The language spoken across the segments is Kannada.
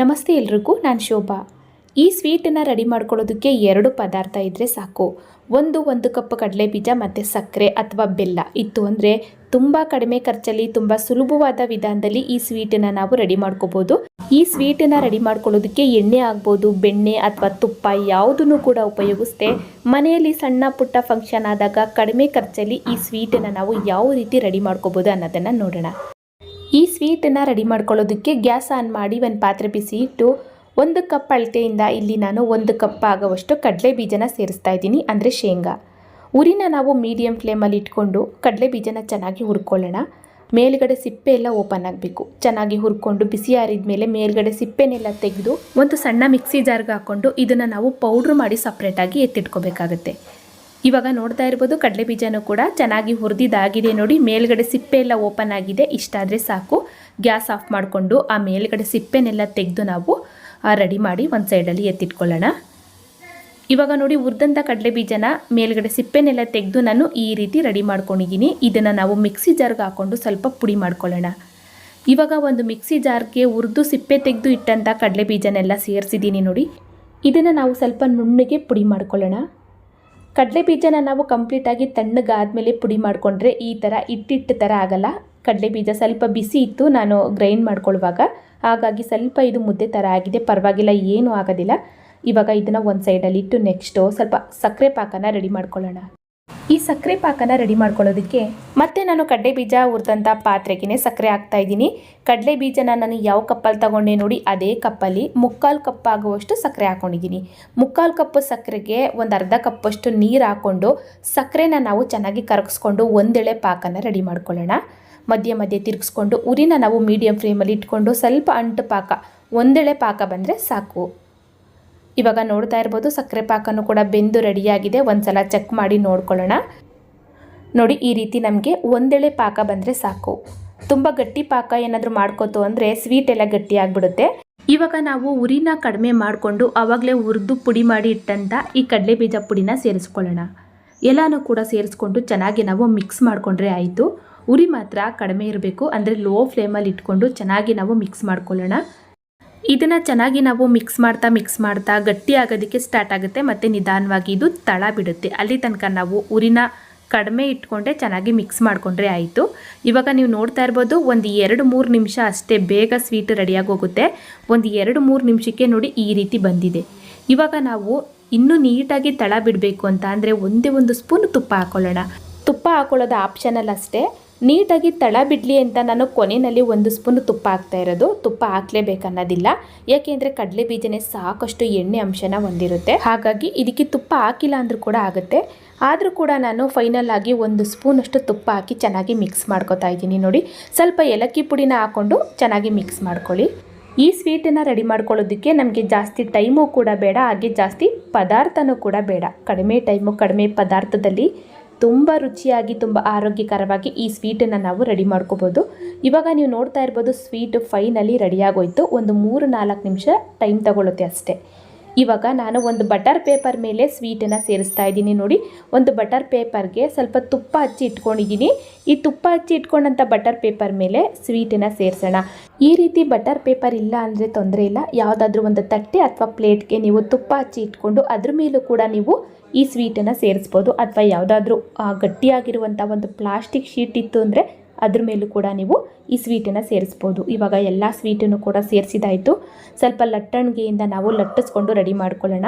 ನಮಸ್ತೆ ಎಲ್ರಿಗೂ, ನಾನು ಶೋಭಾ. ಈ ಸ್ವೀಟನ್ನು ರೆಡಿ ಮಾಡ್ಕೊಳ್ಳೋದಕ್ಕೆ ಎರಡು ಪದಾರ್ಥ ಇದ್ದರೆ ಸಾಕು. ಒಂದು ಒಂದು ಕಪ್ ಕಡಲೆ ಬೀಜ ಮತ್ತು ಸಕ್ಕರೆ ಅಥವಾ ಬೆಲ್ಲ. ಇತ್ತು ಅಂದರೆ ತುಂಬ ಕಡಿಮೆ ಖರ್ಚಲ್ಲಿ, ತುಂಬ ಸುಲಭವಾದ ವಿಧಾನದಲ್ಲಿ ಈ ಸ್ವೀಟನ್ನು ನಾವು ರೆಡಿ ಮಾಡ್ಕೋಬೋದು. ಈ ಸ್ವೀಟನ್ನು ರೆಡಿ ಮಾಡ್ಕೊಳ್ಳೋದಕ್ಕೆ ಎಣ್ಣೆ ಆಗ್ಬೋದು, ಬೆಣ್ಣೆ ಅಥವಾ ತುಪ್ಪ ಯಾವುದನ್ನು ಕೂಡ ಉಪಯೋಗಿಸ್ದೆ ಮನೆಯಲ್ಲಿ ಸಣ್ಣ ಪುಟ್ಟ ಫಂಕ್ಷನ್ ಆದಾಗ ಕಡಿಮೆ ಖರ್ಚಲ್ಲಿ ಈ ಸ್ವೀಟನ್ನು ನಾವು ಯಾವ ರೀತಿ ರೆಡಿ ಮಾಡ್ಕೋಬೋದು ಅನ್ನೋದನ್ನು ನೋಡೋಣ. ಈ ಸ್ವೀಟನ್ನು ರೆಡಿ ಮಾಡ್ಕೊಳ್ಳೋದಕ್ಕೆ ಗ್ಯಾಸ್ ಆನ್ ಮಾಡಿ ಒಂದು ಪಾತ್ರೆ ಬಿಸಿ ಇಟ್ಟು ಒಂದು ಕಪ್ ಅಳತೆಯಿಂದ ಇಲ್ಲಿ ನಾನು ಒಂದು ಕಪ್ ಆಗುವಷ್ಟು ಕಡಲೆ ಬೀಜನ ಸೇರಿಸ್ತಾ ಇದ್ದೀನಿ, ಅಂದರೆ ಶೇಂಗಾ. ಉರಿನ ನಾವು ಮೀಡಿಯಮ್ ಫ್ಲೇಮಲ್ಲಿ ಇಟ್ಕೊಂಡು ಕಡಲೆ ಬೀಜನ ಚೆನ್ನಾಗಿ ಹುರ್ಕೊಳ್ಳೋಣ. ಮೇಲ್ಗಡೆ ಸಿಪ್ಪೆ ಎಲ್ಲ ಓಪನ್ ಆಗಬೇಕು. ಚೆನ್ನಾಗಿ ಹುರ್ಕೊಂಡು ಬಿಸಿ ಆರಿದ ಮೇಲೆ ಮೇಲ್ಗಡೆ ಸಿಪ್ಪೆನೆಲ್ಲ ತೆಗೆದು ಒಂದು ಸಣ್ಣ ಮಿಕ್ಸಿ ಜಾರ್ಗೆ ಹಾಕ್ಕೊಂಡು ಇದನ್ನು ನಾವು ಪೌಡ್ರ್ ಮಾಡಿ ಸಪ್ರೇಟಾಗಿ ಎತ್ತಿಟ್ಕೋಬೇಕಾಗತ್ತೆ. ಇವಾಗ ನೋಡ್ತಾ ಇರ್ಬೋದು ಕಡಲೆ ಬೀಜನೂ ಕೂಡ ಚೆನ್ನಾಗಿ ಹುರಿದಿದ್ದಾಗಿದೆ ನೋಡಿ. ಮೇಲ್ಗಡೆ ಸಿಪ್ಪೆ ಎಲ್ಲ ಓಪನ್ ಆಗಿದೆ. ಇಷ್ಟಾದರೆ ಸಾಕು. ಗ್ಯಾಸ್ ಆಫ್ ಮಾಡಿಕೊಂಡು ಆ ಮೇಲ್ಗಡೆ ಸಿಪ್ಪೆನೆಲ್ಲ ತೆಗೆದು ನಾವು ರೆಡಿ ಮಾಡಿ ಒಂದು ಸೈಡಲ್ಲಿ ಎತ್ತಿಟ್ಕೊಳ್ಳೋಣ. ಇವಾಗ ನೋಡಿ ಹುರಿದಂಥ ಕಡಲೆ ಬೀಜನ ಮೇಲ್ಗಡೆ ಸಿಪ್ಪೆನೆಲ್ಲ ತೆಗೆದು ನಾನು ಈ ರೀತಿ ರೆಡಿ ಮಾಡ್ಕೊಂಡಿದ್ದೀನಿ. ಇದನ್ನು ನಾವು ಮಿಕ್ಸಿ ಜಾರ್ಗೆ ಹಾಕ್ಕೊಂಡು ಸ್ವಲ್ಪ ಪುಡಿ ಮಾಡ್ಕೊಳ್ಳೋಣ. ಇವಾಗ ಒಂದು ಮಿಕ್ಸಿ ಜಾರ್ಗೆ ಹುರಿದು ಸಿಪ್ಪೆ ತೆಗೆದು ಇಟ್ಟಂಥ ಕಡಲೆ ಬೀಜನೆಲ್ಲ ಸೇರಿಸಿದ್ದೀನಿ ನೋಡಿ. ಇದನ್ನು ನಾವು ಸ್ವಲ್ಪ ನುಣ್ಣಗೆ ಪುಡಿ ಮಾಡ್ಕೊಳ್ಳೋಣ. ಕಡಲೆ ಬೀಜನ ನಾವು ಕಂಪ್ಲೀಟಾಗಿ ತಣ್ಣಗಾದ್ಮೇಲೆ ಪುಡಿ ಮಾಡಿಕೊಂಡ್ರೆ ಈ ಥರ ಇಟ್ಟಿಟ್ಟು ಥರ ಆಗಲ್ಲ. ಕಡಲೆ ಬೀಜ ಸ್ವಲ್ಪ ಬಿಸಿ ಇತ್ತು, ನಾನು ಗ್ರೈಂಡ್ ಮಾಡ್ಕೊಳ್ಳುವಾಗ. ಹಾಗಾಗಿ ಸ್ವಲ್ಪ ಇದು ಮುದ್ದೆ ಥರ ಆಗಿದೆ, ಪರವಾಗಿಲ್ಲ, ಏನೂ ಆಗೋದಿಲ್ಲ. ಇವಾಗ ಇದನ್ನು ಒಂದು ಸೈಡಲ್ಲಿ ಇಟ್ಟು ನೆಕ್ಸ್ಟು ಸ್ವಲ್ಪ ಸಕ್ಕರೆ ಪಾಕನ ರೆಡಿ ಮಾಡ್ಕೊಳ್ಳೋಣ. ಈ ಸಕ್ಕರೆ ಪಾಕನ ರೆಡಿ ಮಾಡ್ಕೊಳ್ಳೋದಕ್ಕೆ ಮತ್ತೆ ನಾನು ಕಡಲೆ ಬೀಜ ಹುರಿದಂಥ ಪಾತ್ರೆಗೆ ಸಕ್ಕರೆ ಹಾಕ್ತಾ ಇದ್ದೀನಿ. ಕಡಲೆ ಬೀಜನ ನಾನು ಯಾವ ಕಪ್ಪಲ್ಲಿ ತಗೊಂಡೆ ನೋಡಿ ಅದೇ ಕಪ್ಪಲ್ಲಿ ಮುಕ್ಕಾಲು ಕಪ್ ಆಗುವಷ್ಟು ಸಕ್ಕರೆ ಹಾಕ್ಕೊಂಡಿದ್ದೀನಿ ಮುಕ್ಕಾಲು ಕಪ್ ಸಕ್ಕರೆಗೆ ಒಂದು ಅರ್ಧ ಕಪ್ಪಷ್ಟು ನೀರು ಹಾಕ್ಕೊಂಡು ಸಕ್ಕರೆನ ನಾವು ಚೆನ್ನಾಗಿ ಕರಗಿಸ್ಕೊಂಡು ಒಂದೆಳೆ ಪಾಕನ ರೆಡಿ ಮಾಡ್ಕೊಳ್ಳೋಣ. ಮಧ್ಯೆ ಮಧ್ಯೆ ತಿರುಗಿಸ್ಕೊಂಡು, ಉರಿನ ನಾವು ಮೀಡಿಯಮ್ ಫ್ಲೇಮಲ್ಲಿ ಇಟ್ಕೊಂಡು ಸ್ವಲ್ಪ ಅಂಟು ಪಾಕ, ಒಂದೆಳೆ ಪಾಕ ಬಂದರೆ ಸಾಕು. ಇವಾಗ ನೋಡ್ತಾ ಇರ್ಬೋದು ಸಕ್ಕರೆ ಪಾಕನೂ ಕೂಡ ಬೆಂದು ರೆಡಿಯಾಗಿದೆ. ಒಂದ್ಸಲ ಚೆಕ್ ಮಾಡಿ ನೋಡ್ಕೊಳ್ಳೋಣ. ನೋಡಿ, ಈ ರೀತಿ ನಮಗೆ ಒಂದೆಳೆ ಪಾಕ ಬಂದರೆ ಸಾಕು. ತುಂಬ ಗಟ್ಟಿ ಪಾಕ ಏನಾದರೂ ಮಾಡ್ಕೋತು ಅಂದರೆ ಸ್ವೀಟ್ ಎಲ್ಲ ಗಟ್ಟಿ ಆಗಿಬಿಡುತ್ತೆ. ಇವಾಗ ನಾವು ಉರಿನ ಕಡಿಮೆ ಮಾಡಿಕೊಂಡು ಆವಾಗಲೇ ಹುರಿದು ಪುಡಿ ಮಾಡಿ ಇಟ್ಟಂಥ ಈ ಕಡಲೆ ಬೀಜ ಪುಡಿನ ಸೇರಿಸ್ಕೊಳ್ಳೋಣ. ಎಲ್ಲನೂ ಕೂಡ ಸೇರಿಸ್ಕೊಂಡು ಚೆನ್ನಾಗಿ ನಾವು ಮಿಕ್ಸ್ ಮಾಡಿಕೊಂಡ್ರೆ ಆಯಿತು. ಉರಿ ಮಾತ್ರ ಕಡಿಮೆ ಇರಬೇಕು, ಅಂದರೆ ಲೋ ಫ್ಲೇಮಲ್ಲಿ ಇಟ್ಕೊಂಡು ಚೆನ್ನಾಗಿ ನಾವು ಮಿಕ್ಸ್ ಮಾಡ್ಕೊಳ್ಳೋಣ. ಇದನ್ನು ಚೆನ್ನಾಗಿ ನಾವು ಮಿಕ್ಸ್ ಮಾಡ್ತಾ ಮಿಕ್ಸ್ ಮಾಡ್ತಾ ಗಟ್ಟಿ ಆಗೋದಕ್ಕೆ ಸ್ಟಾರ್ಟ್ ಆಗುತ್ತೆ ಮತ್ತು ನಿಧಾನವಾಗಿ ಇದು ತಳ ಬಿಡುತ್ತೆ. ಅಲ್ಲಿ ತನಕ ನಾವು ಉರಿನ ಕಡಿಮೆ ಇಟ್ಕೊಂಡೆ ಚೆನ್ನಾಗಿ ಮಿಕ್ಸ್ ಮಾಡಿಕೊಂಡ್ರೆ ಆಯಿತು. ಇವಾಗ ನೀವು ನೋಡ್ತಾ ಇರ್ಬೋದು ಒಂದು ಎರಡು ಮೂರು ನಿಮಿಷ ಅಷ್ಟೇ ಬೇಗ ಸ್ವೀಟ್ ರೆಡಿಯಾಗಿ ಹೋಗುತ್ತೆ. ಒಂದು ಎರಡು ಮೂರು ನಿಮಿಷಕ್ಕೆ ನೋಡಿ ಈ ರೀತಿ ಬಂದಿದೆ. ಇವಾಗ ನಾವು ಇನ್ನೂ ನೀಟಾಗಿ ತಳ ಬಿಡಬೇಕು ಅಂತ ಅಂದರೆ ಒಂದೇ ಒಂದು ಸ್ಪೂನ್ ತುಪ್ಪ ಹಾಕೊಳ್ಳೋಣ. ತುಪ್ಪ ಹಾಕೊಳ್ಳೋದು ಆಪ್ಷನಲ್ ಅಷ್ಟೇ. ನೀಟಾಗಿ ತಳ ಬಿಡಲಿ ಅಂತ ನಾನು ಕೊನೆಯಲ್ಲಿ ಒಂದು ಸ್ಪೂನ್ ತುಪ್ಪ ಹಾಕ್ತಾ ಇರೋದು. ತುಪ್ಪ ಹಾಕ್ಲೇಬೇಕು ಅನ್ನೋದಿಲ್ಲ ಯಾಕೆಂದರೆ ಕಡಲೆ ಬೀಜನೇ ಸಾಕಷ್ಟು ಎಣ್ಣೆ ಅಂಶನ ಹೊಂದಿರುತ್ತೆ. ಹಾಗಾಗಿ ಇದಕ್ಕೆ ತುಪ್ಪ ಹಾಕಿಲ್ಲ ಅಂದರೂ ಕೂಡ ಆಗುತ್ತೆ. ಆದರೂ ಕೂಡ ನಾನು ಫೈನಲ್ ಆಗಿ ಒಂದು ಸ್ಪೂನಷ್ಟು ತುಪ್ಪ ಹಾಕಿ ಚೆನ್ನಾಗಿ ಮಿಕ್ಸ್ ಮಾಡ್ಕೊತಾ ಇದ್ದೀನಿ ನೋಡಿ. ಸ್ವಲ್ಪ ಏಲಕ್ಕಿ ಪುಡಿನ ಹಾಕ್ಕೊಂಡು ಚೆನ್ನಾಗಿ ಮಿಕ್ಸ್ ಮಾಡ್ಕೊಳ್ಳಿ. ಈ ಸ್ವೀಟನ್ನು ರೆಡಿ ಮಾಡ್ಕೊಳ್ಳೋದಕ್ಕೆ ನಮಗೆ ಜಾಸ್ತಿ ಟೈಮು ಕೂಡ ಬೇಡ, ಹಾಗೆ ಜಾಸ್ತಿ ಪದಾರ್ಥನೂ ಕೂಡ ಬೇಡ. ಕಡಿಮೆ ಟೈಮು ಕಡಿಮೆ ಪದಾರ್ಥದಲ್ಲಿ ತುಂಬ ರುಚಿಯಾಗಿ, ತುಂಬ ಆರೋಗ್ಯಕರವಾಗಿ ಈ ಸ್ವೀಟನ್ನು ನಾವು ರೆಡಿ ಮಾಡ್ಕೋಬೋದು. ಇವಾಗ ನೀವು ನೋಡ್ತಾ ಇರ್ಬೋದು ಸ್ವೀಟ್ ಫೈನಲಿ ರೆಡಿಯಾಗೋಯ್ತು ಒಂದು ಮೂರು ನಾಲ್ಕು ನಿಮಿಷ ಟೈಮ್ ತಗೊಳುತ್ತೆ ಅಷ್ಟೇ. ಇವಾಗ ನಾನು ಒಂದು ಬಟರ್ ಪೇಪರ್ ಮೇಲೆ ಸ್ವೀಟನ್ನು ಸೇರಿಸ್ತಾ ಇದ್ದೀನಿ ನೋಡಿ. ಒಂದು ಬಟರ್ ಪೇಪರ್ಗೆ ಸ್ವಲ್ಪ ತುಪ್ಪ ಹಚ್ಚಿ ಇಟ್ಕೊಂಡಿದ್ದೀನಿ. ಈ ತುಪ್ಪ ಹಚ್ಚಿ ಇಟ್ಕೊಂಡಂಥ ಬಟರ್ ಪೇಪರ್ ಮೇಲೆ ಸ್ವೀಟನ್ನು ಸೇರಿಸೋಣ. ಈ ರೀತಿ ಬಟರ್ ಪೇಪರ್ ಇಲ್ಲ ಅಂದರೆ ತೊಂದರೆ ಇಲ್ಲ. ಯಾವುದಾದ್ರೂ ಒಂದು ತಟ್ಟೆ ಅಥವಾ ಪ್ಲೇಟ್ಗೆ ನೀವು ತುಪ್ಪ ಹಚ್ಚಿ ಇಟ್ಕೊಂಡು ಅದ್ರ ಮೇಲೂ ಕೂಡ ನೀವು ಈ ಸ್ವೀಟನ್ನು ಸೇರಿಸ್ಬೋದು. ಅಥವಾ ಯಾವುದಾದ್ರೂ ಗಟ್ಟಿಯಾಗಿರುವಂಥ ಒಂದು ಪ್ಲಾಸ್ಟಿಕ್ ಶೀಟ್ ಇತ್ತು ಅಂದರೆ ಅದ್ರ ಮೇಲೂ ಕೂಡ ನೀವು ಈ ಸ್ವೀಟನ್ನು ಸೇರಿಸ್ಬೋದು. ಇವಾಗ ಎಲ್ಲ ಸ್ವೀಟನ್ನು ಕೂಡ ಸೇರಿಸಿದಾಯಿತು. ಸ್ವಲ್ಪ ಲಟ್ಟಣಿಗೆಯಿಂದ ನಾವು ಲಟ್ಟಿಸ್ಕೊಂಡು ರೆಡಿ ಮಾಡ್ಕೊಳ್ಳೋಣ.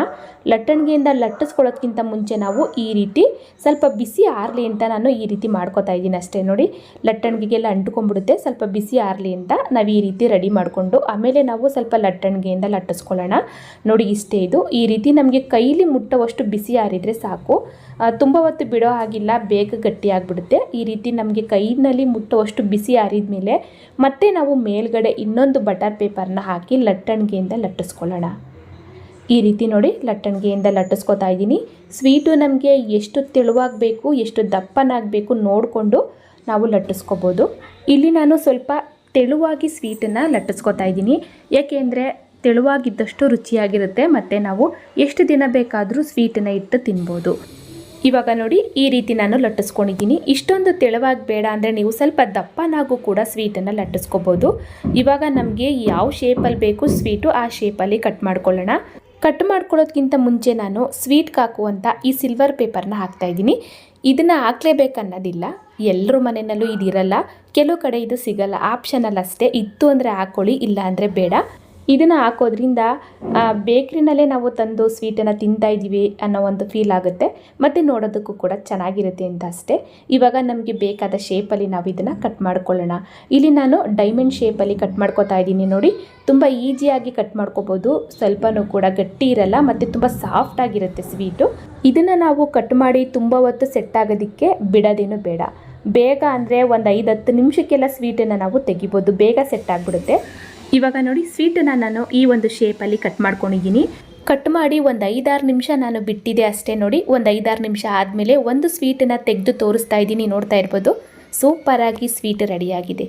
ಲಟ್ಟಣಿಗೆಯಿಂದ ಲಟ್ಟಿಸ್ಕೊಳ್ಳೋದ್ಕಿಂತ ಮುಂಚೆ ನಾವು ಈ ರೀತಿ ಸ್ವಲ್ಪ ಬಿಸಿ ಆರಲಿ ಅಂತ ನಾನು ಈ ರೀತಿ ಮಾಡ್ಕೋತಾ ಇದ್ದೀನಿ ಅಷ್ಟೇ. ನೋಡಿ ಲಟ್ಟಣಿಗೆಲ್ಲ ಅಂಟ್ಕೊಂಡ್ಬಿಡುತ್ತೆ. ಸ್ವಲ್ಪ ಬಿಸಿ ಆರಲಿ ಅಂತ ನಾವು ಈ ರೀತಿ ರೆಡಿ ಮಾಡಿಕೊಂಡು ಆಮೇಲೆ ನಾವು ಸ್ವಲ್ಪ ಲಟ್ಟಣಿಗೆಯಿಂದ ಲಟ್ಟಿಸ್ಕೊಳ್ಳೋಣ. ನೋಡಿ, ಇಷ್ಟೇ ಇದು. ಈ ರೀತಿ ನಮಗೆ ಕೈಲಿ ಮುಟ್ಟುವಷ್ಟು ಬಿಸಿ ಆರಿದರೆ ಸಾಕು. ತುಂಬ ಹೊತ್ತು ಬಿಡೋ ಹಾಗಿಲ್ಲ, ಬೇಗ ಗಟ್ಟಿ ಆಗಿಬಿಡುತ್ತೆ. ಈ ರೀತಿ ನಮಗೆ ಕೈನಲ್ಲಿ ಮುಟ್ಟುವಷ್ಟು ಬಿಸಿ ಆರಿದ ಮೇಲೆ ಮತ್ತೆ ನಾವು ಮೇಲ್ಗಡೆ ಇನ್ನೊಂದು ಬಟರ್ ಪೇಪರ್ನ ಹಾಕಿ ಲಟ್ಟಣಿಗೆಯಿಂದ ಲಟ್ಟಿಸ್ಕೊಳ್ಳೋಣ. ಈ ರೀತಿ ನೋಡಿ ಲಟ್ಟಣಿಗೆಯಿಂದ ಲಟ್ಟಿಸ್ಕೊತಾ ಇದ್ದೀನಿ. ಸ್ವೀಟು ನಮಗೆ ಎಷ್ಟು ತೆಳುವಾಗಬೇಕು, ಎಷ್ಟು ದಪ್ಪನಾಗಬೇಕು ನೋಡಿಕೊಂಡು ನಾವು ಲಟ್ಟಿಸ್ಕೋಬೋದು. ಇಲ್ಲಿ ನಾನು ಸ್ವಲ್ಪ ತೆಳುವಾಗಿ ಸ್ವೀಟನ್ನು ಲಟ್ಟಿಸ್ಕೊತಾ ಇದ್ದೀನಿ. ಏಕೆಂದರೆ ತೆಳುವಾಗಿದ್ದಷ್ಟು ರುಚಿಯಾಗಿರುತ್ತೆ, ಮತ್ತು ನಾವು ಎಷ್ಟು ದಿನ ಬೇಕಾದರೂ ಸ್ವೀಟನ್ನು ಇಟ್ಟು ತಿನ್ಬೋದು. ಇವಾಗ ನೋಡಿ, ಈ ರೀತಿ ನಾನು ಲಟ್ಟಿಸ್ಕೊಂಡಿದ್ದೀನಿ. ಇಷ್ಟೊಂದು ತೆಳುವಾಗಿ ಬೇಡ ಅಂದರೆ ನೀವು ಸ್ವಲ್ಪ ದಪ್ಪನಾಗೂ ಕೂಡ ಸ್ವೀಟನ್ನು ಲಟ್ಟಿಸ್ಕೋಬೋದು. ಇವಾಗ ನಮಗೆ ಯಾವ ಶೇಪಲ್ಲಿ ಬೇಕು ಸ್ವೀಟು ಆ ಶೇಪಲ್ಲಿ ಕಟ್ ಮಾಡ್ಕೊಳ್ಳೋಣ. ಕಟ್ ಮಾಡ್ಕೊಳ್ಳೋದ್ಕಿಂತ ಮುಂಚೆ ನಾನು ಸ್ವೀಟ್ಗೆ ಹಾಕುವಂಥ ಈ ಸಿಲ್ವರ್ ಪೇಪರ್ನ ಹಾಕ್ತಾ ಇದ್ದೀನಿ. ಇದನ್ನು ಹಾಕ್ಲೇಬೇಕನ್ನೋದಿಲ್ಲ ಎಲ್ಲರ ಮನೆಯಲ್ಲೂ ಇದಿರಲ್ಲ. ಕೆಲವು ಕಡೆ ಇದು ಸಿಗಲ್ಲ. ಆಪ್ಷನಲ್ ಅಷ್ಟೇ. ಇತ್ತು ಅಂದರೆ ಹಾಕ್ಕೊಳ್ಳಿ ಇಲ್ಲ ಅಂದರೆ ಬೇಡ. ಇದನ್ನು ಹಾಕೋದ್ರಿಂದ ಬೇಕ್ರಿನಲ್ಲೇ ನಾವು ತಂದು ಸ್ವೀಟನ್ನು ತಿಂತಾ ಇದ್ದೀವಿ ಅನ್ನೋ ಒಂದು ಫೀಲ್ ಆಗುತ್ತೆ. ಮತ್ತು ನೋಡೋದಕ್ಕೂ ಕೂಡ ಚೆನ್ನಾಗಿರುತ್ತೆ ಅಂತ ಅಷ್ಟೇ. ಇವಾಗ ನಮಗೆ ಬೇಕಾದ ಶೇಪಲ್ಲಿ ನಾವು ಇದನ್ನು ಕಟ್ ಮಾಡ್ಕೊಳ್ಳೋಣ. ಇಲ್ಲಿ ನಾನು ಡೈಮಂಡ್ ಶೇಪಲ್ಲಿ ಕಟ್ ಮಾಡ್ಕೋತಾ ಇದ್ದೀನಿ ನೋಡಿ. ತುಂಬ ಈಸಿಯಾಗಿ ಕಟ್ ಮಾಡ್ಕೋಬೋದು. ಸ್ವಲ್ಪನೂ ಕೂಡ ಗಟ್ಟಿ ಇರಲ್ಲ, ಮತ್ತು ತುಂಬ ಸಾಫ್ಟ್ ಆಗಿರುತ್ತೆ ಸ್ವೀಟು ಇದನ್ನು ನಾವು ಕಟ್ ಮಾಡಿ ತುಂಬ ಹೊತ್ತು ಸೆಟ್ ಆಗೋದಕ್ಕೆ ಬಿಡೋದೇನು ಬೇಡ. ಬೇಗ ಅಂದರೆ ಒಂದು ಐದು ಹತ್ತು ನಿಮಿಷಕ್ಕೆಲ್ಲ ಸ್ವೀಟನ್ನು ನಾವು ತೆಗಿಬೋದು. ಬೇಗ ಸೆಟ್ ಆಗಿಬಿಡುತ್ತೆ. ಇವಾಗ ನೋಡಿ ಸ್ವೀಟನ್ನು ನಾನು ಈ ಒಂದು ಶೇಪಲ್ಲಿ ಕಟ್ ಮಾಡ್ಕೊಂಡಿದ್ದೀನಿ. ಕಟ್ ಮಾಡಿ ಒಂದು ಐದಾರು ನಿಮಿಷ ನಾನು ಬಿಟ್ಟಿದೆ ಅಷ್ಟೇ ನೋಡಿ, ಒಂದು ಐದಾರು ನಿಮಿಷ ಆದಮೇಲೆ ಒಂದು ಸ್ವೀಟನ್ನು ತೆಗೆದು ತೋರಿಸ್ತಾ ಇದ್ದೀನಿ ನೋಡ್ತಾ ಇರ್ಬೋದು. ಸೂಪರಾಗಿ ಸ್ವೀಟ್ ರೆಡಿಯಾಗಿದೆ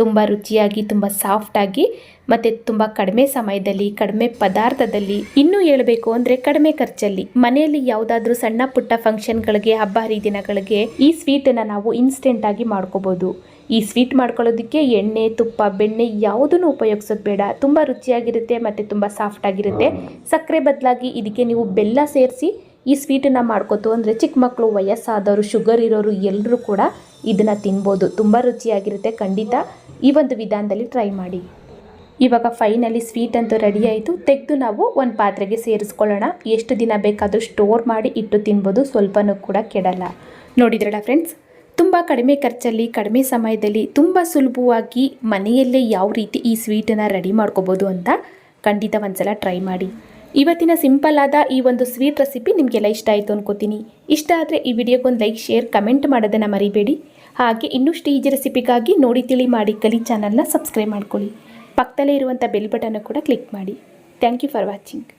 ತುಂಬ ರುಚಿಯಾಗಿ ತುಂಬ ಸಾಫ್ಟಾಗಿ ಮತ್ತು ತುಂಬ ಕಡಿಮೆ ಸಮಯದಲ್ಲಿ ಕಡಿಮೆ ಪದಾರ್ಥದಲ್ಲಿ ಇನ್ನೂ ಹೇಳಬೇಕು ಅಂದರೆ ಕಡಿಮೆ ಖರ್ಚಲ್ಲಿ. ಮನೆಯಲ್ಲಿ ಯಾವುದಾದ್ರೂ ಸಣ್ಣ ಪುಟ್ಟ ಫಂಕ್ಷನ್ಗಳಿಗೆ ಹಬ್ಬ ಹರಿದಿನಗಳಿಗೆ ಈ ಸ್ವೀಟನ್ನು ನಾವು ಇನ್ಸ್ಟೆಂಟಾಗಿ ಮಾಡ್ಕೋಬೋದು. ಈ ಸ್ವೀಟ್ ಮಾಡ್ಕೊಳ್ಳೋದಕ್ಕೆ ಎಣ್ಣೆ ತುಪ್ಪ ಬೆಣ್ಣೆ ಯಾವುದನ್ನು ಉಪಯೋಗಿಸೋದು ಬೇಡ. ತುಂಬ ರುಚಿಯಾಗಿರುತ್ತೆ ಮತ್ತು ತುಂಬ ಸಾಫ್ಟಾಗಿರುತ್ತೆ ಸಕ್ಕರೆ ಬದಲಾಗಿ ಇದಕ್ಕೆ ನೀವು ಬೆಲ್ಲ ಸೇರಿಸಿ ಈ ಸ್ವೀಟನ್ನು ಮಾಡ್ಕೋತು ಅಂದರೆ ಚಿಕ್ಕ ಮಕ್ಕಳು ವಯಸ್ಸಾದವರು ಶುಗರ್ ಇರೋರು ಎಲ್ಲರೂ ಕೂಡ ಇದನ್ನು ತಿನ್ಬೋದು. ತುಂಬ ರುಚಿಯಾಗಿರುತ್ತೆ. ಖಂಡಿತ ಈ ಒಂದು ವಿಧಾನದಲ್ಲಿ ಟ್ರೈ ಮಾಡಿ. ಇವಾಗ ಫೈನಲಿ ಸ್ವೀಟ್ ಅಂತೂ ರೆಡಿ ಆಯಿತು. ತೆಗೆದು ನಾವು ಒಂದು ಪಾತ್ರೆಗೆ ಸೇರಿಸ್ಕೊಳ್ಳೋಣ. ಎಷ್ಟು ದಿನ ಬೇಕಾದರೂ ಸ್ಟೋರ್ ಮಾಡಿ ಇಟ್ಟು ತಿನ್ಬೋದು. ಸ್ವಲ್ಪನೂ ಕೂಡ ಕೆಡಲ್ಲ. ನೋಡಿದ್ರಲ್ಲ ಫ್ರೆಂಡ್ಸ್ ತುಂಬ ಕಡಿಮೆ ಖರ್ಚಲ್ಲಿ, ಕಡಿಮೆ ಸಮಯದಲ್ಲಿ, ತುಂಬ ಸುಲಭವಾಗಿ ಮನೆಯಲ್ಲೇ ಯಾವ ರೀತಿ ಈ ಸ್ವೀಟನ್ನು ರೆಡಿ ಮಾಡ್ಕೋಬೋದು ಅಂತ ಖಂಡಿತ ಒಂದ್ಸಲ ಟ್ರೈ ಮಾಡಿ. ಇವತ್ತಿನ ಸಿಂಪಲ್ ಆದ ಈ ಒಂದು ಸ್ವೀಟ್ ರೆಸಿಪಿ ನಿಮಗೆಲ್ಲ ಇಷ್ಟ ಆಯಿತು ಅನ್ಕೋತೀನಿ. ಇಷ್ಟ ಆದರೆ ಈ ವಿಡಿಯೋಗೊಂದು ಲೈಕ್, ಶೇರ್, ಕಮೆಂಟ್ ಮಾಡೋದನ್ನು ಮರಿಬೇಡಿ. ಹಾಗೆ ಇನ್ನಷ್ಟು ಈಜಿ ರೆಸಿಪಿಗಾಗಿ ನೋಡಿ, ತಿಳಿ ಮಾಡಿ ಕಲಿ ಚಾನಲ್ನ ಸಬ್ಸ್ಕ್ರೈಬ್ ಮಾಡ್ಕೊಳ್ಳಿ. ಪಕ್ಕದಲ್ಲೇ ಇರುವಂಥ ಬೆಲ್ ಬಟನ್ನು ಕೂಡ ಕ್ಲಿಕ್ ಮಾಡಿ. Thank you for watching